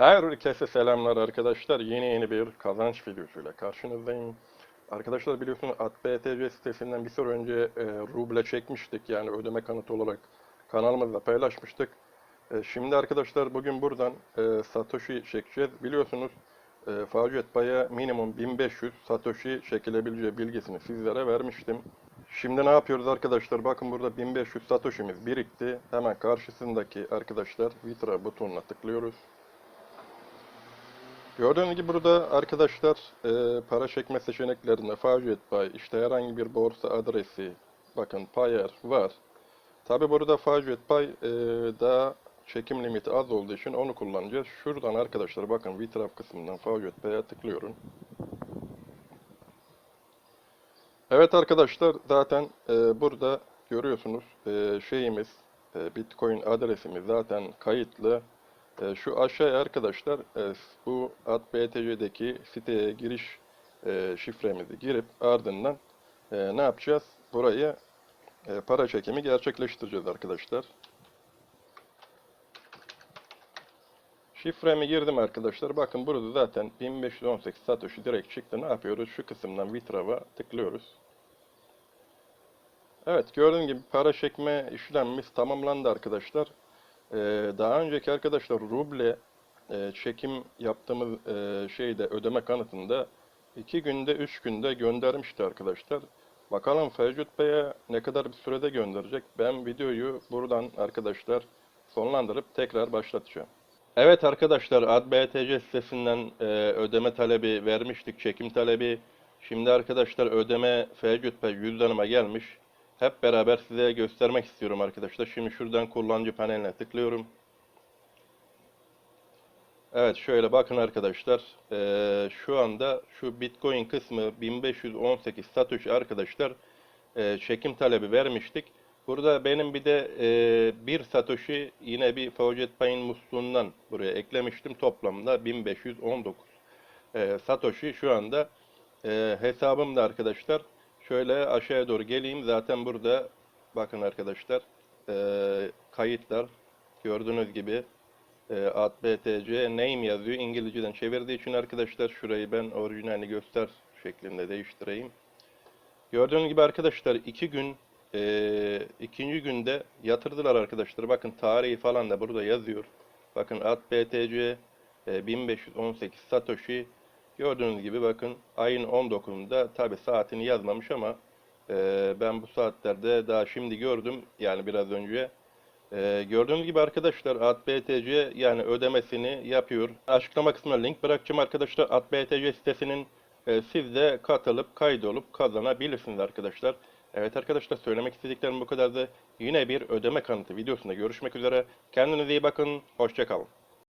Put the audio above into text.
Herkese selamlar arkadaşlar. Yeni yeni bir kazanç videosuyla karşınızdayım. Arkadaşlar biliyorsunuz AtBTC sitesinden bir süre önce e, ruble çekmiştik. Yani ödeme kanıtı olarak kanalımızda paylaşmıştık. E, şimdi arkadaşlar bugün buradan e, Satoshi çekeceğiz. Biliyorsunuz e, Faucet Pay'a minimum 1500 Satoshi çekilebileceği bilgisini sizlere vermiştim. Şimdi ne yapıyoruz arkadaşlar? Bakın burada 1500 Satoshi'miz birikti. Hemen karşısındaki arkadaşlar Vitra butonuna tıklıyoruz. Gördüğünüz gibi burada arkadaşlar e, para çekme seçeneklerinde Faucet Pay, işte herhangi bir borsa adresi, bakın Payer var. Tabi burada Faucet Pay e, daha çekim limiti az olduğu için onu kullanacağız. Şuradan arkadaşlar bakın Vitraf kısmından Faucet Pay'a tıklıyorum. Evet arkadaşlar zaten e, burada görüyorsunuz e, şeyimiz e, Bitcoin adresimiz zaten kayıtlı. E, şu aşağıya arkadaşlar e, bu AdBTC'deki siteye giriş e, şifremizi girip ardından ne yapacağız? Buraya para çekimi gerçekleştireceğiz arkadaşlar. Şifremi girdim arkadaşlar. Bakın burada zaten 1518 Satoshi direkt çıktı. Ne yapıyoruz? Şu kısımdan Vitrav'a tıklıyoruz. Evet gördüğünüz gibi para çekme işlemimiz tamamlandı arkadaşlar. Ee, daha önceki arkadaşlar ruble e, çekim yaptığımız e, şeyde ödeme kanıtında 2 günde 3 günde göndermişti arkadaşlar. Bakalım Fevcut Bey'e ne kadar bir sürede gönderecek. Ben videoyu buradan arkadaşlar sonlandırıp tekrar başlatacağım. Evet arkadaşlar AdBTC sitesinden e, ödeme talebi vermiştik, çekim talebi. Şimdi arkadaşlar ödeme Fevcut Bey cüzdanıma gelmiş. Hep beraber size göstermek istiyorum arkadaşlar. Şimdi şuradan kullanıcı paneline tıklıyorum. Evet şöyle bakın arkadaşlar. Ee, şu anda şu Bitcoin kısmı 1518 Satoshi arkadaşlar e, çekim talebi vermiştik. Burada benim bir de e, bir Satoshi yine bir Faucet Pay'in musluğundan buraya eklemiştim. Toplamda 1519 e, Satoshi şu anda e, hesabımda arkadaşlar. Şöyle aşağıya doğru geleyim. Zaten burada bakın arkadaşlar e, kayıtlar gördüğünüz gibi e, ad btc name yazıyor. İngilizceden çevirdiği için arkadaşlar şurayı ben orijinalini göster şeklinde değiştireyim. Gördüğünüz gibi arkadaşlar iki gün e, ikinci günde yatırdılar arkadaşlar. Bakın tarihi falan da burada yazıyor. Bakın ad btc e, 1518 Satoshi Gördüğünüz gibi bakın ayın 19'unda tabi saatini yazmamış ama e, ben bu saatlerde daha şimdi gördüm yani biraz önce. E, gördüğünüz gibi arkadaşlar AdBTC yani ödemesini yapıyor. Açıklama kısmına link bırakacağım arkadaşlar. AdBTC sitesinin e, siz de katılıp kaydolup kazanabilirsiniz arkadaşlar. Evet arkadaşlar söylemek istediklerim bu kadardı. Yine bir ödeme kanıtı videosunda görüşmek üzere. Kendinize iyi bakın. Hoşçakalın.